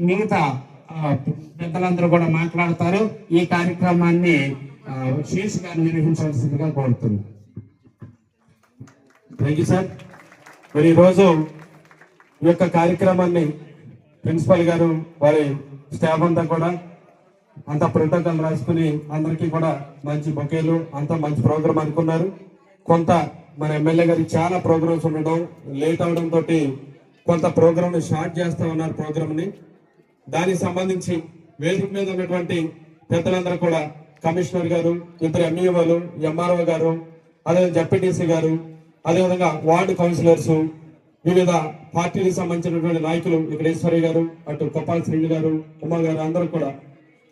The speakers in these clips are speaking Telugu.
మిగతా పెద్దలందరూ కూడా మాట్లాడతారు. ఈ కార్యక్రమాన్ని ఆ, శీర్ష్ గారు నిర్వహించవలసిందిగా కోరుతున్నాను. థ్యాంక్ యూ సార్ మరి ఈరోజు ఈ యొక్క కార్యక్రమాన్ని ప్రిన్సిపల్ గారు వారి స్టాఫ్ అంతా కూడా అంత ప్రోటోకాల్ రాసుకుని అందరికీ కూడా మంచి బొకేలు అంతా మంచి ప్రోగ్రామ్ అనుకున్నారు. కొంత మన ఎమ్మెల్యే గారికి చాలా ప్రోగ్రామ్స్ ఉండడం లేట్ అవడం తోటి కొంత ప్రోగ్రామ్ని షార్ట్ స్టార్ట్ చేస్తా ఉన్నారు ప్రోగ్రామ్ని దానికి సంబంధించి వేదిక మీద ఉన్నటువంటి పెద్దలందరూ కూడా కమిషనర్ గారు ఇద్దరు ఎంఈఓలు ఎంఆర్ఓ గారు అదే జడ్పీటీసీ గారు అదేవిధంగా వార్డు కౌన్సిలర్స్ వివిధ పార్టీలకు సంబంధించినటువంటి నాయకులు ఇక్కడ ఈశ్వరి గారు అటు గోపాల్ శ్రీని గారు ఉమా గారు అందరూ కూడా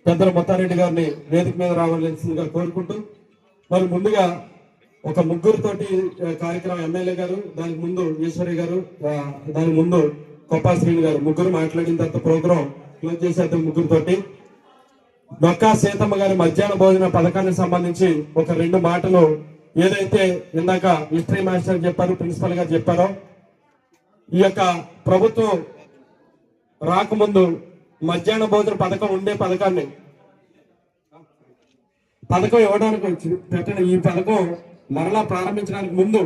పెద్దల మొత్తారెడ్డి గారిని వేదిక మీద రావాల్సిందిగా కోరుకుంటూ మరి ముందుగా ఒక ముగ్గురుతోటి కార్యక్రమం ఎమ్మెల్యే గారు దానికి ముందు ఈశ్వరి గారు దానికి ముందు కొప్పా శ్రీని గారు ముగ్గురు మాట్లాడిన తర్వాత ప్రోగ్రాం క్లోజ్ చేసేద్దాం ముగ్గురుతోటి. డొక్కా సీతమ్మ గారి మధ్యాహ్న భోజన పథకానికి సంబంధించి ఒక రెండు మాటలు ఏదైతే ఇందాక హిస్టరీ మాస్టర్ చెప్పారు ప్రిన్సిపల్ గారు చెప్పారో ఈ యొక్క ప్రభుత్వం రాకముందు మధ్యాహ్న భోజన పథకం ఉండే పథకాన్ని పథకం ఇవ్వడానికి పెట్టిన ఈ పథకం మరలా ప్రారంభించడానికి ముందు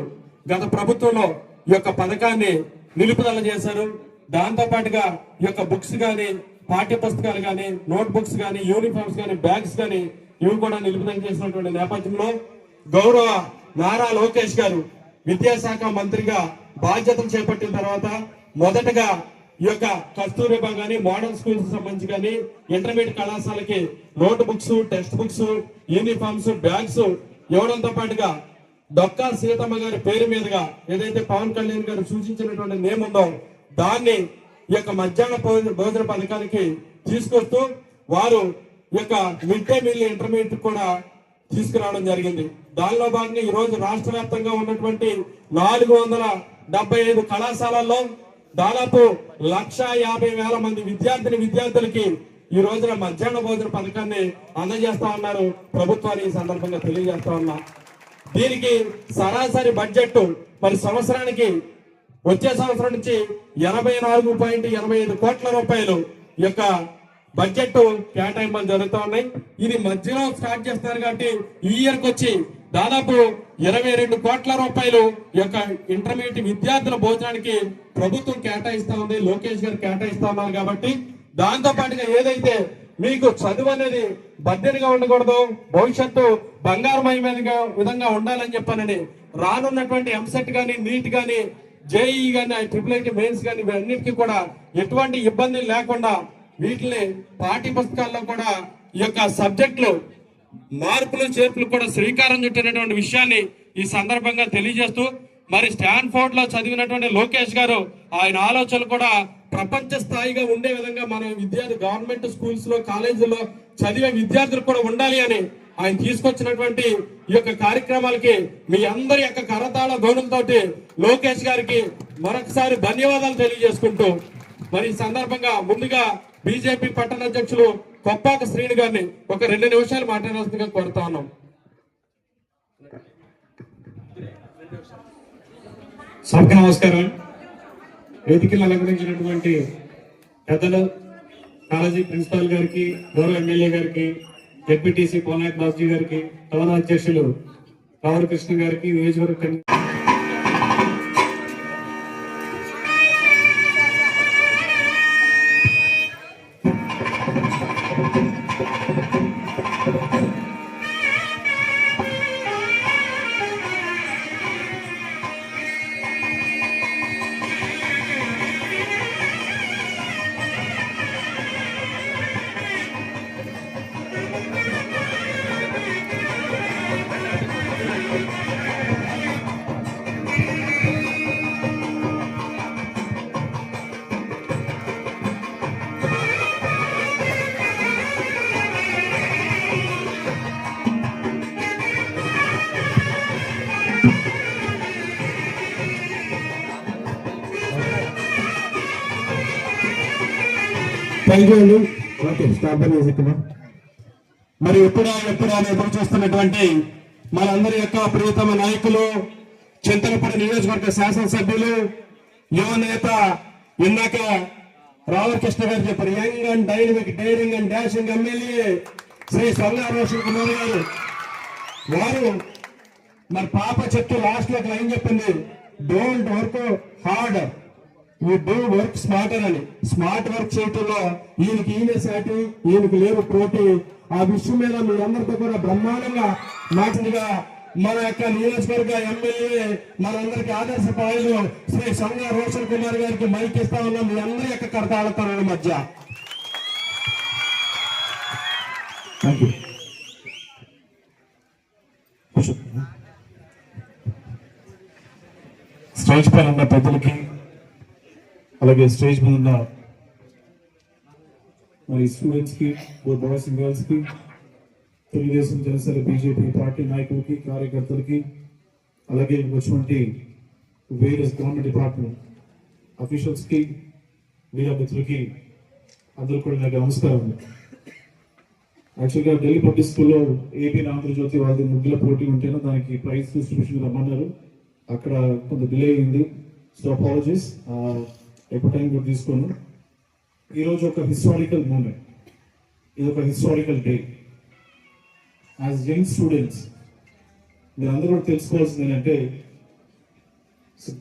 గత ప్రభుత్వంలో ఈ యొక్క పథకాన్ని నిలుపుదల చేశారు. దాంతోపాటుగా ఈ యొక్క బుక్స్ కానీ పాఠ్య పుస్తకాలు కానీ నోట్ బుక్స్ కానీ యూనిఫామ్స్ కానీ బ్యాగ్స్ కానీ ఇవి కూడా నిలుపుదల చేసినటువంటి నేపథ్యంలో గౌరవ నారా లోకేష్ గారు విద్యాశాఖ మంత్రిగా బాధ్యతలు చేపట్టిన తర్వాత మొదటగా ఈ యొక్క కస్తూరిబా కానీ మోడల్ స్కూల్స్ సంబంధించి కానీ ఇంటర్మీడియట్ కళాశాలకి notebooks textbooks uniforms bags ఇవ్వడంతో పాటుగా డొక్కా సీతమ్మ గారి పేరు మీదుగా ఏదైతే పవన్ కళ్యాణ్ గారు సూచించినటువంటి నేమ్ ఉందో దాన్ని ఈ యొక్క మధ్యాహ్న భోజన పథకానికి తీసుకొస్తూ వారు ఈ యొక్క మిడ్ డే మీల్ ఇంటర్మీడియట్ కూడా తీసుకురావడం జరిగింది. దానిలో భాగంగా ఈ రోజు రాష్ట్ర వ్యాప్తంగా ఉన్నటువంటి నాలుగు వందల డెబ్బై ఐదు కళాశాలల్లో దాదాపు లక్ష యాభై వేల మంది విద్యార్థిని విద్యార్థులకి ఈ రోజున మధ్యాహ్న భోజన పథకాన్ని అందజేస్తా ఉన్నారు. ప్రభుత్వాన్ని ఈ సందర్భంగా తెలియజేస్తా ఉన్నా. దీనికి సరాసరి బడ్జెట్ మరి సంవత్సరానికి వచ్చే సంవత్సరం నుంచి ఎనభై నాలుగు పాయింట్ ఎనభై ఐదు కోట్ల రూపాయలు ఈ యొక్క బడ్జెట్ కేటాయింపులు జరుగుతూ ఉన్నాయి. ఇది మధ్యలో స్టార్ట్ చేస్తున్నారు కాబట్టి ఈ ఇయర్కి వచ్చి దాదాపు ఇరవై రెండు కోట్ల రూపాయలు యొక్క ఇంటర్మీడియట్ విద్యార్థుల భోజనానికి ప్రభుత్వం కేటాయిస్తా ఉంది. లోకేష్ గారు కేటాయిస్తా ఉన్నారు కాబట్టి దాంతో పాటుగా ఏదైతే మీకు చదువు అనేది బద్దెనిగా ఉండకూడదు. భవిష్యత్తు బంగారమయమైన విధంగా ఉండాలని చెప్పానని రానున్నటువంటి ఎంసెట్ కానీ నీట్ కానీ జేఈ కానీ ట్రిపుల్ ఐటీ మెయిన్స్ కానీ ఇవన్నిటికీ కూడా ఎటువంటి ఇబ్బంది లేకుండా వీటిని పాఠ్య పుస్తకాల్లో కూడా ఈ యొక్క సబ్జెక్టులు మార్పులు చేర్పులు కూడా శ్రీకారం చుట్టినటువంటి విషయాన్ని ఈ సందర్భంగా తెలియజేస్తూ మరి స్టాన్ఫోర్డ్లో చదివినటువంటి లోకేష్ గారు ఆయన ఆలోచనలు కూడా ప్రపంచ స్థాయిగా ఉండే విధంగా మన విద్యార్థి గవర్నమెంట్ స్కూల్స్లో కాలేజీల్లో చదివే విద్యార్థులు కూడా ఉండాలి అని ఆయన తీసుకొచ్చినటువంటి ఈ యొక్క కార్యక్రమాలకి మీ అందరి యొక్క కరతాళ ధ్వనులతోటి లోకేష్ గారికి మరొకసారి ధన్యవాదాలు తెలియజేసుకుంటూ మరి ఈ సందర్భంగా ముందుగా బీజేపీ పట్టణ అధ్యక్షులు కొప్పాక శ్రీని గారిని ఒక రెండు నిమిషాలు మాట్లాడాల్సిందిగా కోరుతా ఉన్నాం. సభకు నమస్కారం. వేదికలు అలంకరించినటువంటి పెద్దలు కాలేజీ ప్రిన్సిపాల్ గారికి గౌరవ ఎమ్మెల్యే గారికి జెడ్పీటీసీ పోనాయక్ బాబ్జీ గారికి టౌన్ అధ్యక్షులు రావుల కృష్ణ గారికి నియోజకవర్గ కమి- థ్యాంక్ యూ ఓకే స్టాప్ మరి ఎప్పుడా ఎప్పుడా అని ఎదురు చూస్తున్నటువంటి మనందరి యొక్క ప్రియతమ నాయకులు చింతలపూడి నియోజకవర్గ శాసనసభ్యులు యువ నేత ఇందాక రామకృష్ణ గారు చెప్పారు young and dynamic daring and dashing MLA Shri Songa Roshan Kumar గారు. వారు మరి పాప చెప్తూ లాస్ట్లో లైన్ చెప్పింది don't work hard you do work smarter అని. స్మార్ట్ వర్క్ చేయటంలో ఈయనకి ఈయన సాటి ఈయనకి లేవు పోటీ. ఆ విషయం మీద మీ అందరితో కూడా బ్రహ్మాండంగా మాటలుగా మన యొక్క నియోజకవర్గ ఎమ్మెల్యే మనందరికి ఆదర్శపాయలు శ్రీ సంగ రోషన్ కుమార్ గారికి మైక్ ఇస్తా ఉన్నాం. మీ అందరి యొక్క కరతాళతల మధ్య. స్టేజ్ పైన ఉన్న పెద్దలకి అలాగే స్టేజ్ మీద ఉన్న మరి స్టూడెంట్స్కి బాయ్స్ అండ్ గర్ల్స్కి తెలుగుదేశం జనసేన బీజేపీ పార్టీ నాయకులకి కార్యకర్తలకి అలాగే వచ్చినటువంటి వేరియస్ గవర్నమెంట్ డిపార్ట్మెంట్ అఫీషియల్స్కి మీడియా మిత్రులకి అందరూ కూడా నాకు నమస్కారం. యాక్చువల్గా ఢిల్లీ పబ్లిక్ స్కూల్లో ఏపీ ఆంధ్రజ్యోతి వాళ్ళది ముగ్గుల పోటీ ఉంటేనే దానికి ప్రైజ్ డిస్ట్రిబ్యూషన్ రమ్మన్నారు. అక్కడ కొంత డిలే అయింది. సో అపాలజీస్ ఎక్కువ టైం కూడా తీసుకోను. ఈరోజు ఒక హిస్టారికల్ మూమెంట్ ఇది ఒక historical day as young students మీరు అందరూ కూడా తెలుసుకోవాల్సింది ఏంటంటే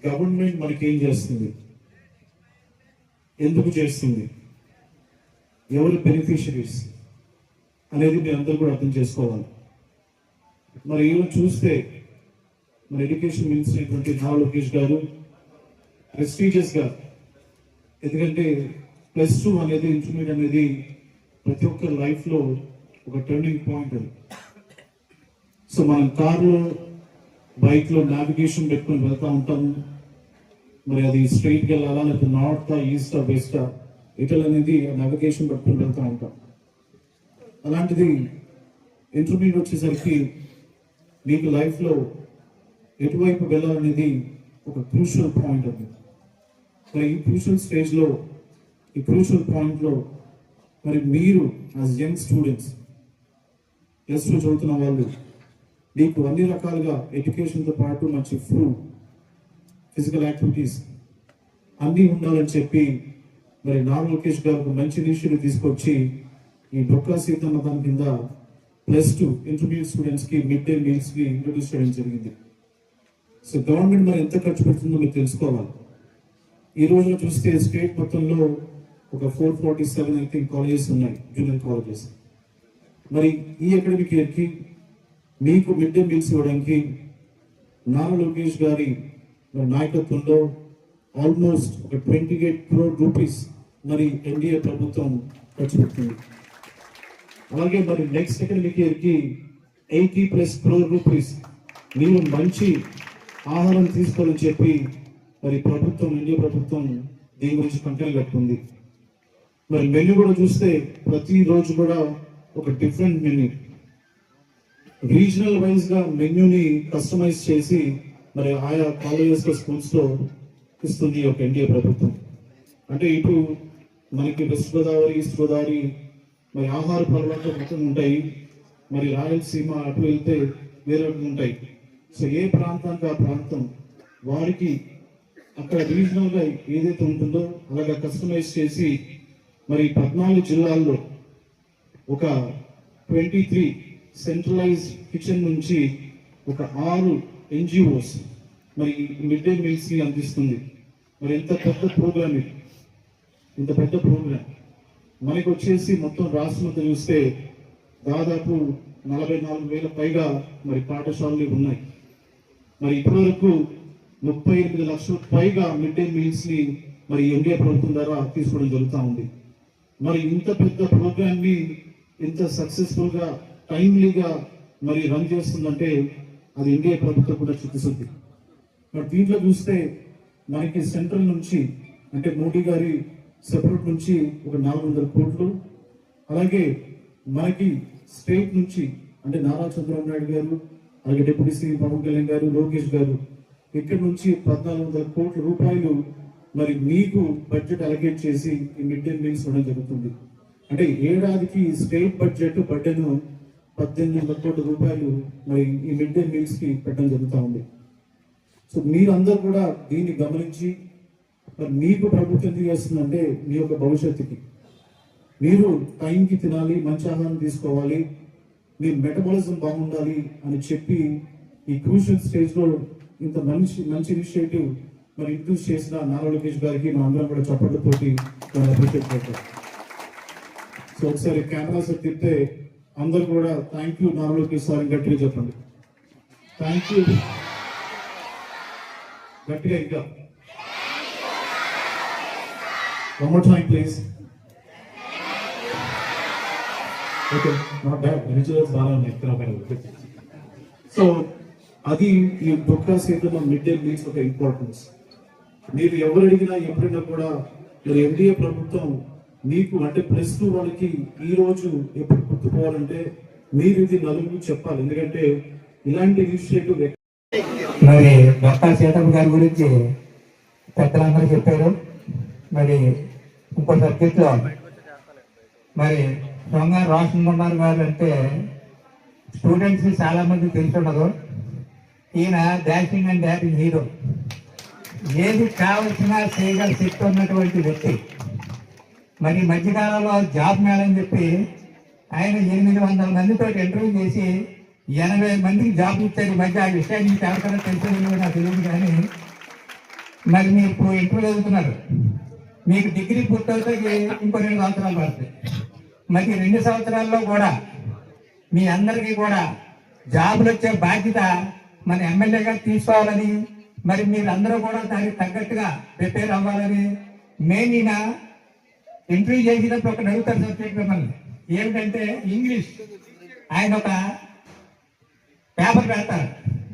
గవర్నమెంట్ మనకి ఏం చేస్తుంది? ఎందుకు చేస్తుంది? ఎవరు బెనిఫిషరీస్ అనేది మీరు అందరూ కూడా అర్థం చేసుకోవాలి. మరి ఈరోజు చూస్తే మన ఎడ్యుకేషన్ మినిస్టర్ అయినటువంటి నారా లోకేష్ గారు ప్రెస్టీజియస్గా ఎందుకంటే ప్లస్ టూ అనేది ఇంటర్మీడియట్ అనేది ప్రతి ఒక్కరి లైఫ్లో ఒక టర్నింగ్ పాయింట్ అది. సో మనం కార్లో బైక్లో నావిగేషన్ పెట్టుకొని వెళ్తూ ఉంటాము మరి అది స్ట్రైట్ వెళ్ళాలా లేకపోతే నార్త్ ఈస్ట్ వెస్టా ఇటల్ అనేది నావిగేషన్ పెట్టుకొని వెళ్తూ ఉంటాం. అలాంటిది ఇంటర్మీడియట్ వచ్చేసరికి మీకు లైఫ్లో ఎటువైపు వెళ్ళాలనేది ఒక క్రూషియల్ పాయింట్ అది. మరి ఈ క్రూషల్ స్టేజ్లో ఈ క్రూషల్ పాయింట్లో మరి మీరు as young students plus two చదువుతున్న వాళ్ళు మీకు అన్ని రకాలుగా ఎడ్యుకేషన్తో పాటు మంచి ఫుడ్ ఫిజికల్ యాక్టివిటీస్ అన్నీ ఉండాలని చెప్పి మరి నాగ్ లోకేష్ గారు మంచి ఇనిషియేటివ్ తీసుకొచ్చి ఈ డొక్కా సీతన్న దాని కింద ప్లస్ టూ ఇంటర్మీడియట్ స్టూడెంట్స్కి మిడ్ డే మీల్స్కి ఇంట్రొడ్యూస్ చేయడం జరిగింది. సో గవర్నమెంట్ మరి ఎంత ఖర్చు పెడుతుందో మీరు తెలుసుకోవాలి. ఈ రోజున చూస్తే స్టేట్ మొత్తంలో ఒక four forty seven I think colleges ఉన్నాయి జూనియర్ కాలేజెస్. మరి ఈ అకాడమిక్ ఇయర్కి మీకు మిడ్ డే మీల్స్ ఇవ్వడానికి నారా లోకేష్ గారి నాయకత్వంలో ఆల్మోస్ట్ ఒక ట్వంటీ ఎయిట్ క్రోర్ రూపీస్ మరి ఎన్డీఏ ప్రభుత్వం ఖర్చు పెడుతుంది. అలాగే మరి నెక్స్ట్ అకాడమిక్ ఇయర్కి ఎయిటీ ప్లస్ క్రోర్ రూపీస్ మీరు మంచి ఆహారం తీసుకోవాలని చెప్పి మరి ప్రభుత్వం ఇండియా ప్రభుత్వం దీని గురించి కంటెంట్ పెట్టుకుంది మరి మెన్యూ కూడా చూస్తే ప్రతిరోజు కూడా ఒక డిఫరెంట్ మెన్యూ రీజనల్ వైజ్గా మెన్యూని కస్టమైజ్ చేసి మరి ఆయా కాలేజెస్లో స్కూల్స్లో ఇస్తుంది ఒక ఎన్డీఏ ప్రభుత్వం. అంటే ఇటు మనకి వెస్ట్ గోదావరి ఈస్ట్ గోదావరి మరి ఆహార పర్వాలు మొత్తం ఉంటాయి. మరి రాయలసీమ అటు వెళ్తే వేరే ఉంటాయి. సో ఏ ప్రాంతానికి ఆ ప్రాంతం వారికి అక్కడ రీజనల్గా ఏదైతే ఉంటుందో అలాగా కస్టమైజ్ చేసి మరి పద్నాలుగు జిల్లాల్లో ఒక ట్వంటీ త్రీ సెంట్రలైజ్ కిచెన్ నుంచి ఒక ఆరు ఎన్జిఓస్ మరి మిడ్ డే మీల్స్ని అందిస్తుంది. మరి ఎంత పెద్ద ప్రోగ్రామ్ ఇది? ఇంత పెద్ద ప్రోగ్రామ్ మనకి వచ్చేసి మొత్తం రాష్ట్రం చూస్తే దాదాపు నలభై నాలుగు వేల పైగా మరి పాఠశాలలు ఉన్నాయి. మరి ఇప్పటివరకు ముప్పై ఎనిమిది లక్షల పైగా మిడ్ డే మీల్స్ని మరి ఎన్డీఏ ప్రభుత్వం ద్వారా తీసుకోవడం జరుగుతూ ఉంది. మరి ఇంత పెద్ద ప్రోగ్రామ్ని ఇంత సక్సెస్ఫుల్గా టైమ్లీగా మరి రన్ చేస్తుందంటే అది ఎన్డీఏ ప్రభుత్వం కూడా చిత్తశుద్ధి. మరి దీంట్లో చూస్తే మనకి సెంట్రల్ నుంచి అంటే మోడీ గారి సెపరేట్ నుంచి ఒక నాలుగు వందల కోట్లు. అలాగే మనకి స్టేట్ నుంచి అంటే నారా చంద్రబాబు నాయుడు గారు అలాగే డిప్యూటీ సీఎం పవన్ కళ్యాణ్ గారు లోకేష్ గారు ఇక్కడ నుంచి పద్నాలుగు వందల కోట్ల రూపాయలు మరి మీకు బడ్జెట్ అలగేట్ చేసి ఈ మిడ్ డే మీల్స్ ఇవ్వడం జరుగుతుంది. అంటే ఏడాదికి స్టేట్ బడ్జెట్ బడ్డెను పద్దెనిమిది వందల కోట్ల రూపాయలు మరి ఈ మిడ్ డే మీల్స్కి పెట్టడం జరుగుతూ ఉంది. సో మీరందరూ కూడా దీన్ని గమనించి మరి మీకు ప్రభుత్వం ఎందుకు చేస్తుందంటే మీ యొక్క భవిష్యత్తుకి. మీరు టైంకి తినాలి మంచి ఆహారం తీసుకోవాలి మీ మెటబాలిజం బాగుండాలి అని చెప్పి ఈ క్రూషియల్ స్టేజ్లో ఇంత మంచి మంచి ఇనిషియేటివ్ మరి ఇంట్రూస్ చేసిన నారా లోకేష్ గారికి మా అందరం కూడా చప్పట్లతోటి అప్రిషియేట్ చేద్దాం. సో ఒకసారి కెమెరాస్ తిప్పితే అందరు కూడా thank you Nara Lokesh sir గట్టిగా చెప్పండి. థ్యాంక్ యూ గట్టిగా ఇంకా. One more time please okay నా బ్యాడ్ రిచువల్స్ బాగా ఉన్నాయి. తినపైన సో అది ఈ డొక్కా సీతలో మిడ్ డే మీల్స్ ఒక ఇంపార్టెన్స్ మీరు ఎవరు అడిగినా ఎప్పుడైనా కూడా మరి ఎన్డీఏ ప్రభుత్వం మీకు అంటే ప్లస్ టూ వాళ్ళకి ఈ రోజు ఎప్పుడు గుర్తుపోవాలంటే మీరు ఇది నలుగురు చెప్పాలి. ఎందుకంటే ఇలాంటి ఇనిషియేటివ్ మరి డొక్కా సీతమ్మ గారి గురించి పెద్దలందరూ చెప్పారు. మరి ఇంకో సబ్జెక్ట్లో మరి దొంగ రాష్ట్రం కుమార్ గారు అంటే స్టూడెంట్స్ చాలా మంది తెలిసి ఉండదు. ఈయన డాషింగ్ అండ్ డాటింగ్ హీరో. ఏది కావలసినా చేయగల శక్తి ఉన్నటువంటి వ్యక్తి. మరి మధ్యకాలంలో జాబ్ మేళని చెప్పి ఆయన ఎనిమిది వందల మందితో ఇంటర్వ్యూ చేసి ఎనభై మందికి జాబ్ ఇచ్చారు. మధ్య ఆ విషయాన్ని మీకు ఎవరికైనా తెలిసేది నాకు తెలియదు కానీ మరి మీరు ఇప్పుడు ఇంటర్వ్యూ చదువుతున్నారు మీకు డిగ్రీ పూర్తవుతే ఇంకో రెండు సంవత్సరాలు పడుతుంది. మరి రెండు సంవత్సరాల్లో కూడా మీ అందరికీ కూడా జాబులు వచ్చే బాధ్యత మన ఎమ్మెల్యే గారు తీసుకోవాలని మరి మీరందరూ కూడా దానికి తగ్గట్టుగా ప్రిపేర్ అవ్వాలని నేను ఈయన ఎంట్రీ చేసినప్పుడు ఒక అడుగుతారు సబ్జెక్ట్ మిమ్మల్ని. ఏమిటంటే ఇంగ్లీష్. ఆయన ఒక పేపర్ పెడతారు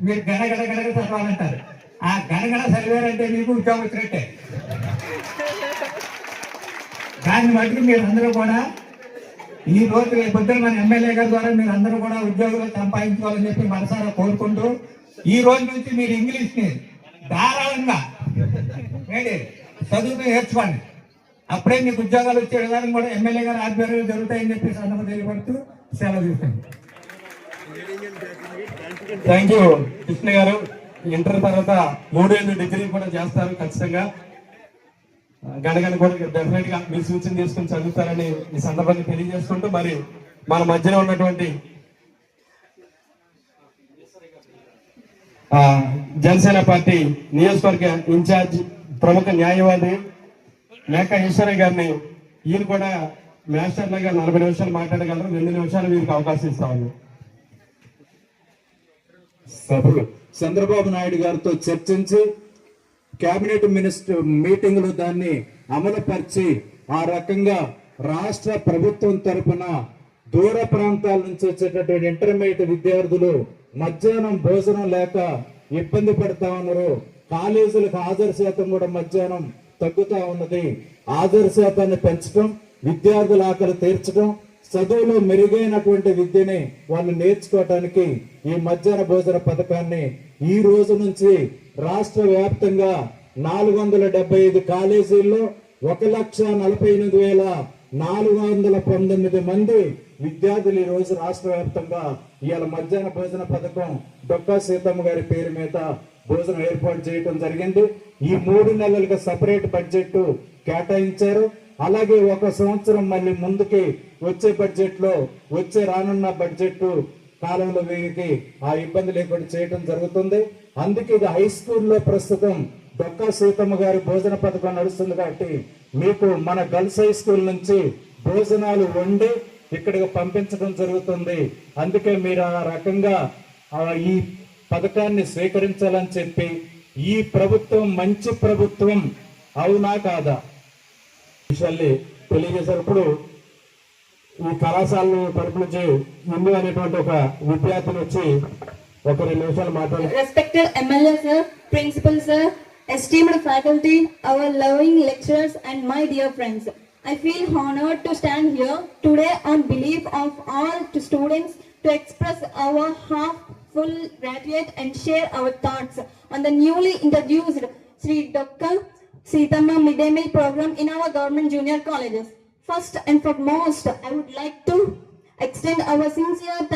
మీరు గడగడ గడగడ చదవాలంటారు. ఆ గడగడ చదివారంటే మీకు ఉద్యోగం వచ్చినట్టే. దాన్ని బట్టి మీరు అందరూ కూడా ఈ రోజు పొద్దున మన ఎమ్మెల్యే గారి ద్వారా మీరు అందరూ కూడా ఉద్యోగులు సంపాదించుకోవాలని చెప్పి మనసారా కోరుకుంటూ ఈ రోజు నుంచి మీరు ఇంగ్లీష్ని ధారాళంగా ఏంటి? చదువుతూ నేర్చుకోండి. అప్పుడే మీకు ఉద్యోగాలు వచ్చే విధానం కూడా ఎమ్మెల్యే గారు ఆధ్వర్యంలో జరుగుతాయని చెప్పి సందర్భం తెలియబడుతూ సెలవు తీసుకుంటాం థ్యాంక్ యూ కృష్ణ గారు. ఇంటర్ తర్వాత మూడేళ్ళు డిగ్రీ కూడా చేస్తారు ఖచ్చితంగా. గణగణ కూడా డెఫినెట్గా మీ సూచన తీసుకుని చదువుతారని ఈ సందర్భాన్ని తెలియజేసుకుంటూ మరి మన మధ్యలో ఉన్నటువంటి జనసేన పార్టీ నియోజకవర్గ ఇన్ఛార్జ్ ప్రముఖ న్యాయవాది మేక ఈశ్వరయ్య గారిని ఈయన కూడా మాస్టర్ లాగా నలభై నిమిషాలు మాట్లాడగలరు. రెండు నిమిషాలు వీరికి అవకాశం ఇస్తామని సభలు చంద్రబాబు నాయుడు గారితో చర్చించి కేబినెట్ మినిస్టర్ మీటింగ్లో దాన్ని అమలుపరిచి ఆ రకంగా రాష్ట్ర ప్రభుత్వం తరపున దూర ప్రాంతాల నుంచి వచ్చేటటువంటి ఇంటర్మీడియట్ విద్యార్థులు మధ్యాహ్నం భోజనం లేక ఇబ్బంది పడతా ఉన్నారు. కాలేజీలకు హాజరు శాతం కూడా మధ్యాహ్నం తగ్గుతా ఉన్నది. హాజరు శాతాన్ని పెంచడం విద్యార్థుల ఆకలి తీర్చడం చదువులో మెరుగైనటువంటి విద్యని వాళ్ళు నేర్చుకోవటానికి ఈ మధ్యాహ్న భోజన పథకాన్ని ఈ రోజు నుంచి రాష్ట్ర వ్యాప్తంగా నాలుగు వందల డెబ్బై ఐదు కాలేజీల్లో ఒక లక్ష నలభై ఎనిమిది వేల నాలుగు వందల పంతొమ్మిది మంది విద్యార్థులు ఈరోజు రాష్ట్ర వ్యాప్తంగా ఇవాళ మధ్యాహ్న భోజన పథకం డొక్కా సీతమ్మ గారి పేరు మీద భోజనం ఏర్పాటు చేయడం జరిగింది. ఈ మూడు నెలలుగా సపరేట్ బడ్జెట్ కేటాయించారు. అలాగే ఒక సంవత్సరం మళ్ళీ ముందుకి వచ్చే బడ్జెట్లో వచ్చే రానున్న బడ్జెట్ కాలంలో వీరికి ఆ ఇబ్బంది లేకుండా చేయడం జరుగుతుంది. అందుకే ఇది హై స్కూల్లో ప్రస్తుతం డొక్కా సీతమ్మ గారి భోజన పథకం నడుస్తుంది కాబట్టి మీకు మన గర్ల్స్ హై స్కూల్ నుంచి భోజనాలు వండి ఇక్కడికి పంపించడం జరుగుతుంది. అందుకే మీరు ఆ రకంగా ఆ ఈ పథకాన్ని స్వీకరించాలని చెప్పి ఈ ప్రభుత్వం మంచి ప్రభుత్వం అవునా కాదా? విషయాల్ని తెలియజేశారు ఇప్పుడు ఈ కళాశాలను తరపు ఇందు అనేటువంటి ఒక విద్యార్థిని వచ్చి ఒక రెండు నిమిషాలు మాట్లాడారు respected MLA sir principal sir esteemed faculty, our loving lecturers and my dear friends. I feel honored to stand here today on behalf of all students to express our half full gratitude and share our thoughts on the newly introduced Sri Dr. Sitama midday meal program in our government junior colleges. First and foremost, I would like to extend our sincere thanks